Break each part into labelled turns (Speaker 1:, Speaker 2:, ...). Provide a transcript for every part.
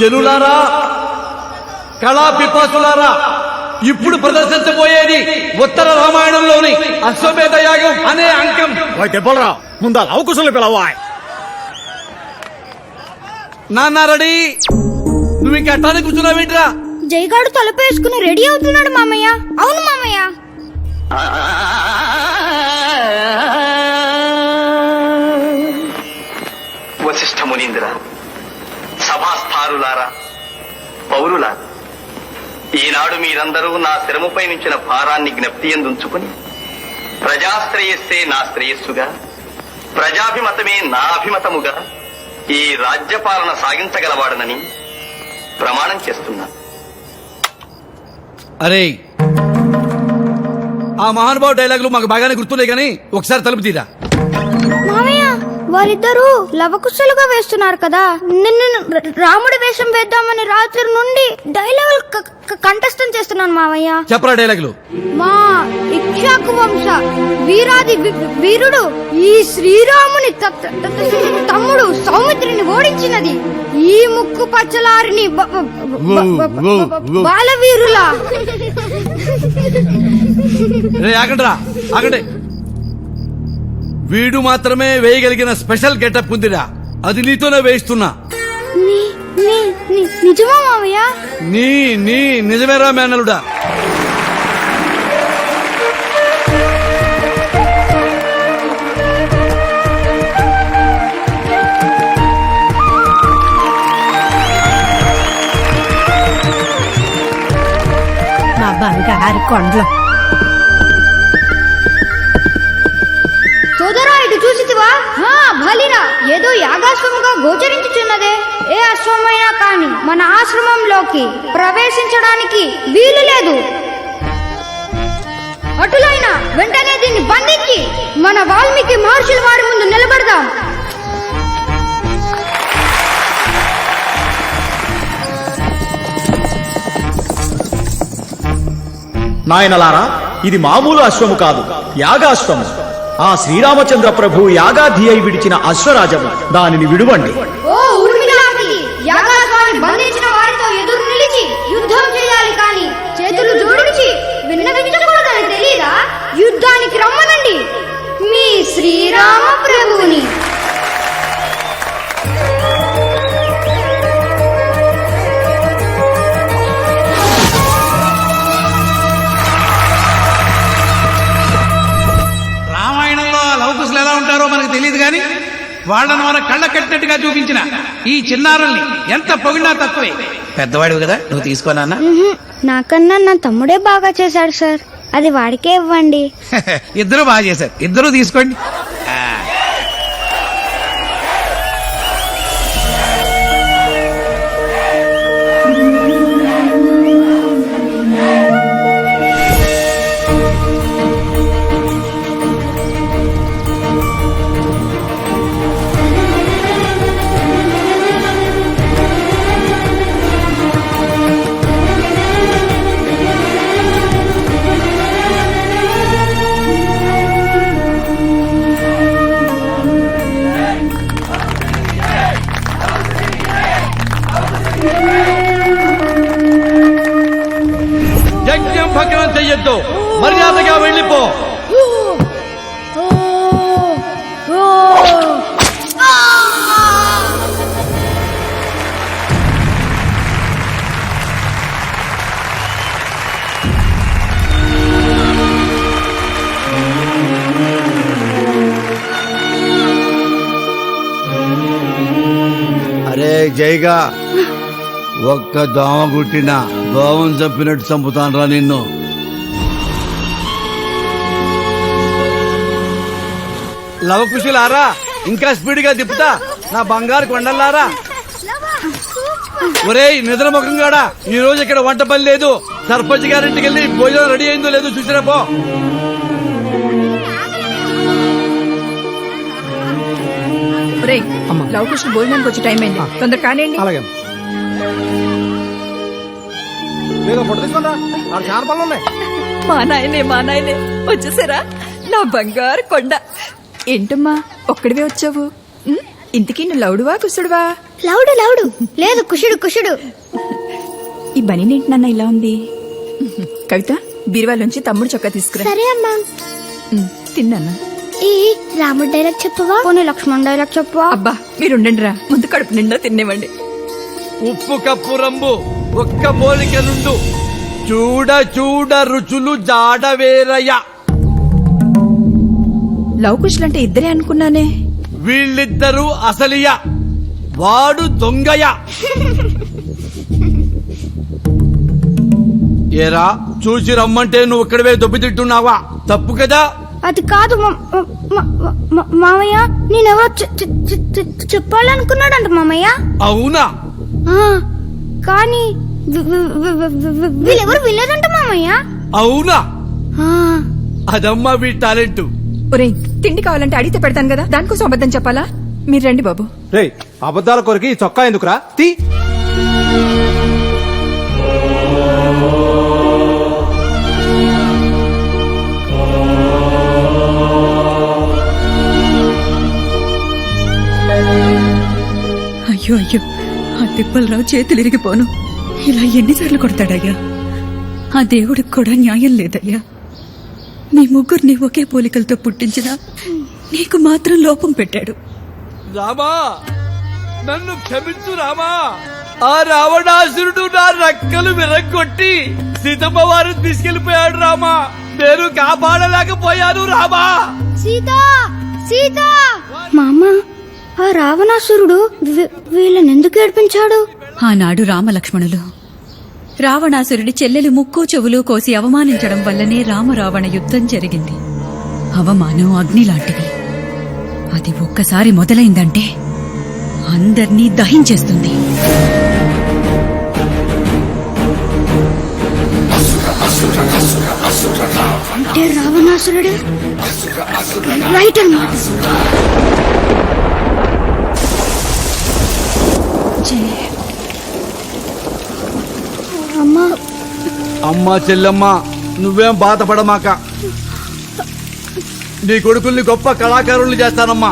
Speaker 1: జనులారా కళా పిపాసులారా ఇప్పుడు ప్రదర్శించబోయేది ఉత్తర రామాయణంలోని అశ్వమేధ యాగం అనే అంకం.
Speaker 2: దెబ్బలరా ముందా అవకుశలు పిలవా
Speaker 1: నాన్న రెడీ? నువ్వు ఇంకా అట్టానే కూర్చున్నావేంట్రా
Speaker 3: జైగాడు తలుపేసుకుని రెడీ అవుతున్నాడు మామయ్య. అవును మామయ్య.
Speaker 4: పౌరుల ఈనాడు మీరందరూ నా శ్రమపై నుంచిన భారాన్ని జ్ఞప్తి ఎందుంచుకుని ప్రజాశ్రేయస్సే నా శ్రేయస్సుగా ప్రజాభిమతమే నా అభిమతముగా ఈ రాజ్యపాలన సాగించగలవాడనని ప్రమాణం చేస్తున్నా.
Speaker 1: అరే ఆ మహానుభావు డైలాగులు మాకు బాగానే గుర్తున్నాయి కానీ ఒకసారి తలుపు తీరా?
Speaker 3: వారిద్దరూ లవకుశలుగా వేస్తున్నారు కదా. నిన్ను రాముడి వేషం వేద్దామని రాత్రి నుండి డైలాగులు క- క- కంఠస్థం చేస్తున్నాను మామయ్య
Speaker 1: చెప్పరా డైలాగులు?
Speaker 3: మా ఇక్షాకు వంశ వీరాది వీరుడు ఈ శ్రీరాముని తమ్ముడు సౌమిత్రిని ఓడించినది. ఈ ముక్కు పచ్చలారిని బాలవీరులా?
Speaker 1: రే ఆగండిరా ఆగండి. వీడు మాత్రమే వేయగలిగిన స్పెషల్ గెటప్ ఉందిరా. అది నీతోనే వేయిస్తున్నా.
Speaker 3: ని- ని- ని- నిజమా మామయ్య
Speaker 1: నీ నీ నిజమేరా మేనలుడా
Speaker 5: మా బంగారు కొండలు.
Speaker 3: సోదరా ఇటు చూసితివా? హా, భలిరా ఏదో యాగాశ్వముగా గోచరించుచున్నదే. ఏ అశ్వమైనా కాని మన ఆశ్రమంలోకి ప్రవేశించడానికి వీలు లేదు. అటులైన వెంటనే దీన్ని బంధించి మన వాల్మీకి మహర్షుల వారి ముందు నిలబడదాం.
Speaker 2: నాయనలారా ఇది మామూలు అశ్వము కాదు యాగాశ్వము ఆ శ్రీరామచంద్ర ప్రభు యాగాధి అయి విడిచిన అశ్వరాజము. దానిని విడువండి.
Speaker 6: ఉంటారో మనకు తెలియదు కానీ వాళ్ళని మన కళ్ళ కట్టినట్టుగా చూపించిన ఈ చిన్నారుల్ని ఎంత పొగిడినా తక్కువే. పెద్దవాడివి కదా నువ్వు తీసుకోనా
Speaker 3: నాకన్నా నా తమ్ముడే బాగా చేశాడు సార్. అది వాడికే ఇవ్వండి.
Speaker 6: ఇద్దరు బాగా చేశారు. ఇద్దరు తీసుకోండి.
Speaker 1: జైగా. ఒక్క దోమ గుట్టిన దోమం చంపినట్టు చంపుతానరా నిన్ను. లవకుశులారా ఇంకా స్పీడ్గా తిప్పుతా నా బంగారు కొండలారా ఒరేయ్ నిద్రముఖం కాడా? ఈ రోజు ఇక్కడ వంట పని లేదు. సర్పంచ్ గారింటికి వెళ్ళి భోజనం రెడీ అయిందో లేదో చూసిరా పో.
Speaker 5: రేయ్ లవకుశులు భోజనానికి వచ్చే టైం అయింది. తొందర కానివ్వండి.
Speaker 2: అలాగే
Speaker 5: మా నాయనే మా నాయనే. వచ్చేసారా? నా బంగారు కొండ. ఏంటమ్మా ఒక్కడివే వచ్చావు? ఇంతకీ నువ్వు లౌడువా కుసుడువా
Speaker 3: లౌడు లౌడు లేదు కుషుడు కుషుడు
Speaker 5: ఈ బనీనేంటి నాన్న ఇలా ఉంది? కవిత బీరువాలోంచి తమ్ముడు చొక్కా తీసుకురా.
Speaker 3: సరే అమ్మా.
Speaker 5: ఉమ్, తిన్నానా?
Speaker 3: ఈ రాముడు డైలాగ్ చెప్పవా? పోనీ లక్ష్మణ్ డైలాగ్ చెప్పవా?
Speaker 5: అబ్బా మీరు ఉండండి రా ముందు కడుపు నిండా తినేవండి
Speaker 1: ఉప్పు కప్పు రంబు ఒక్క పోలిక నుండు చూడ చూడ రుచులు జాడవేరయ్య
Speaker 5: లవకుశులు అంటే ఇద్దరే అనుకున్నానే.
Speaker 1: వీళ్ళిద్దరూ అసలియ వాడు దొంగయ ఏరా చూసి రమ్మంటే నువ్వు ఇక్కడవే దొబ్బి తింటున్నావా? తప్పు కదా?
Speaker 3: అది కాదు మామయ్య నేనెవరో చెప్పాలనుకున్నాడంట మామయ్య.
Speaker 1: అవునా?
Speaker 3: ఆ, కానీ వీళ్ళెవరు వినలేదంట మామయ్య.
Speaker 1: అవునా?
Speaker 3: ఆ,
Speaker 1: అదమ్మా వీ టాలెంట్.
Speaker 5: ఒరేయ్ తిండి కావాలంటే అడిగితే పెడతాను కదా. దానికోసం అబద్ధం చెప్పాలా? మీరు రండి బాబు.
Speaker 7: రే అబద్ధాల కొరకి ఈ చొక్కా ఎందుకురా? తీ.
Speaker 8: అయ్యో అయ్యో. ఆ తిప్పలరావు చేతులు ఇరిగిపోను. ఇలా ఎన్నిసార్లు కొడతాడయ్యా? ఆ దేవుడికి కూడా న్యాయం లేదయ్యా. మీ ముగ్గురిని ఒకే పోలికలతో పుట్టించిన నీకు మాత్రం లోపం పెట్టాడు.
Speaker 1: రామా! నన్ను క్షమించు రామా! ఆ రావణాసురుడు నా రక్కలు విరగొట్టి సీతమ్మ వారిని తీసుకెళ్ళిపోయాడు రామా! నేను కాపాడలేకపోయాను రామా!
Speaker 3: సీత! సీత! మామ ఆ రావణాసురుడు వీళ్ళని ఎందుకు ఏడిపించాడు?
Speaker 8: ఆనాడు రామలక్ష్మణులు. రావణాసురుడి చెల్లెలు ముక్కు చెవులు కోసి అవమానించడం వల్లనే రామరావణ యుద్ధం జరిగింది. అవమానం అగ్ని లాంటిది అది ఒక్కసారి మొదలైందంటే అందర్నీ దహించేస్తుంది.
Speaker 3: అంటే రావణాసురుడే? రైట్ అన్నమాట అమ్మా.
Speaker 1: అమ్మా చెల్లమ్మ నువ్వేం బాధపడమాక. నీ కొడుకుల్ని గొప్ప కళాకారుల్ని చేస్తానమ్మా.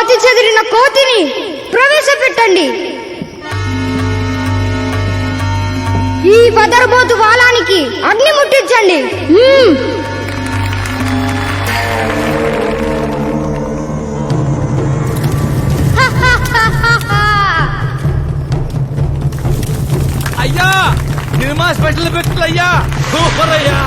Speaker 3: మతి చెదిరిన కోతిని ప్రవేశపెట్టండి. ఈ వదరబోతు వాలానికి అగ్ని ముట్టించండి.
Speaker 1: అయ్యా సినిమా స్పెషల్ ఎఫెక్ట్లు అయ్యా. సూపర్ అయ్యా.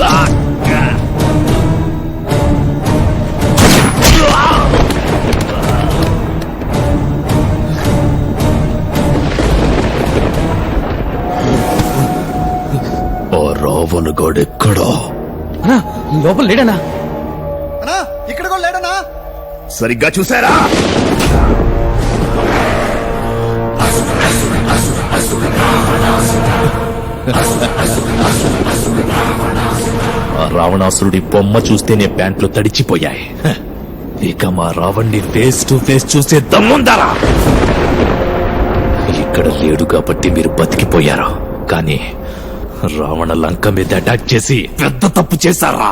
Speaker 1: Ah!
Speaker 9: రావణగాడెక్కడా
Speaker 1: లోపల లేడనా
Speaker 9: ఇక్కడ కూడా లేడనా సరిగ్గా చూసారా రావణాసురుడి బొమ్మ చూస్తేనే ప్యాంట్లు తడిచిపోయాయి. ఇక మా రావణ్ణి ఫేస్ టు ఫేస్ చూసే దమ్ముందారా? ఇక్కడ లేడు కాబట్టి మీరు బతికిపోయారు. కానీ రావణ లంక మీద అటాక్ చేసి పెద్ద తప్పు చేశారా?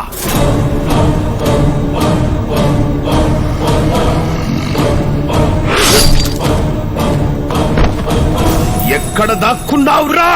Speaker 9: ఎక్కడ దాక్కున్నావురా?